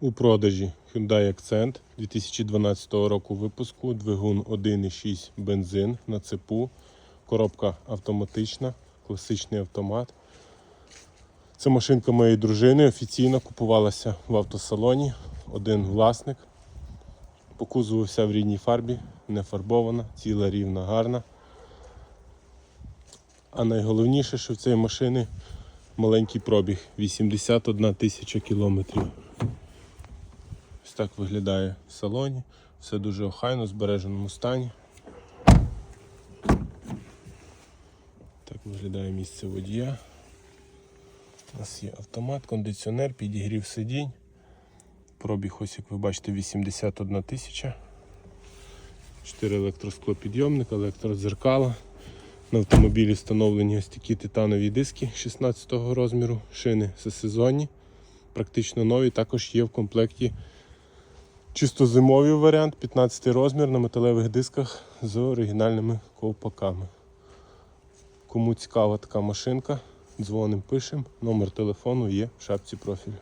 У продажі Hyundai Accent 2012 року випуску, двигун 1,6 бензин на цепу, коробка автоматична, класичний автомат. Це машинка моєї дружини офіційно купувалася в автосалоні. Один власник. По кузову вся в рідній фарбі, не фарбована, ціла рівна, гарна. А найголовніше, що в цієї машини маленький пробіг 81 тисяча кілометрів. Так виглядає в салоні. Все дуже охайно, в збереженому стані. Так виглядає місце водія. У нас є автомат, кондиціонер, підігрів сидінь. Пробіг, ось як ви бачите, 81 тисяча. 4 електросклопідйомника, електродзеркала. На автомобілі встановлені ось такі титанові диски 16 розміру, шини всесезонні, практично нові. Також є в комплекті чисто зимовий варіант, 15 розмір на металевих дисках з оригінальними ковпаками. Кому цікава така машинка, дзвоним, пишемо. Номер телефону є в шапці профілю.